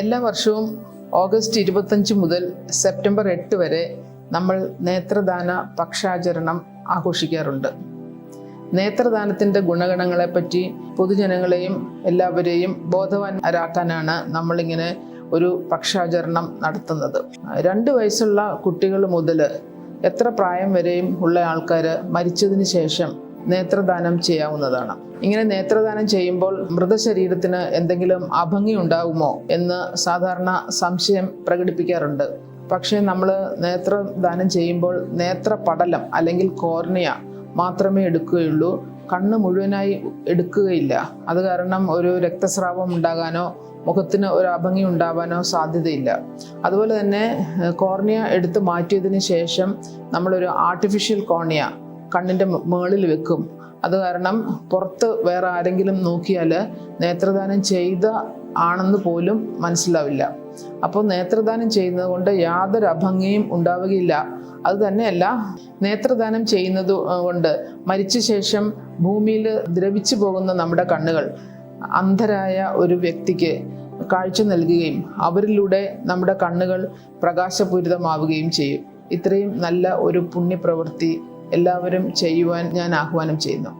എല്ലാ വർഷവും ഓഗസ്റ്റ് ഇരുപത്തഞ്ച് മുതൽ സെപ്റ്റംബർ എട്ട് വരെ നമ്മൾ നേത്രദാന പക്ഷാചരണം ആഘോഷിക്കാറുണ്ട്. നേത്രദാനത്തിന്റെ ഗുണഗണങ്ങളെപ്പറ്റി പൊതുജനങ്ങളെയും എല്ലാവരെയും ബോധവാന്മാരാക്കാനാണ് നമ്മളിങ്ങനെ ഒരു പക്ഷാചരണം നടത്തുന്നത്. രണ്ട് വയസ്സുള്ള കുട്ടികൾ മുതൽ എത്ര പ്രായം വരെയും ഉള്ള ആൾക്കാർ മരിച്ചതിന് ശേഷം നേത്രദാനം ചെയ്യാവുന്നതാണ്. ഇങ്ങനെ നേത്രദാനം ചെയ്യുമ്പോൾ മൃതശരീരത്തിന് എന്തെങ്കിലും അഭംഗി ഉണ്ടാകുമോ എന്ന് സാധാരണ സംശയം പ്രകടിപ്പിക്കാറുണ്ട്. പക്ഷേ നമ്മൾ നേത്രദാനം ചെയ്യുമ്പോൾ നേത്രപടലം അല്ലെങ്കിൽ കോർണിയ മാത്രമേ എടുക്കുകയുള്ളൂ. കണ്ണ് മുഴുവനായി എടുക്കുകയില്ല. അത് കാരണം ഒരു രക്തസ്രാവം ഉണ്ടാകാനോ മുഖത്തിന് ഒരു അഭംഗി ഉണ്ടാവാനോ സാധ്യതയില്ല. അതുപോലെ തന്നെ കോർണിയ എടുത്ത് മാറ്റിയതിന് ശേഷം നമ്മളൊരു ആർട്ടിഫിഷ്യൽ കോർണിയ കണ്ണിന്റെ മുകളിൽ വെക്കും. അത് കാരണം പുറത്ത് വേറെ ആരെങ്കിലും നോക്കിയാൽ നേത്രദാനം ചെയ്ത ആണെന്ന് പോലും മനസ്സിലാവില്ല. അപ്പോൾ നേത്രദാനം ചെയ്യുന്നത് കൊണ്ട് യാതൊരു അഭംഗിയും ഉണ്ടാവുകയില്ല. അത് തന്നെയല്ല നേത്രദാനം ചെയ്യുന്നത് കൊണ്ട് മരിച്ച ശേഷം ഭൂമിയിൽ ദ്രവിച്ചു പോകുന്ന നമ്മുടെ കണ്ണുകൾ അന്ധരായ ഒരു വ്യക്തിക്ക് കാഴ്ച നൽകുകയും അവരിലൂടെ നമ്മുടെ കണ്ണുകൾ പ്രകാശപൂരിതമാവുകയും ചെയ്യും. ഇത്രയും നല്ല ഒരു പുണ്യപ്രവൃത്തി എല്ലാവരും ചെയ്യുവാൻ ഞാൻ ആഹ്വാനം ചെയ്യുന്നു.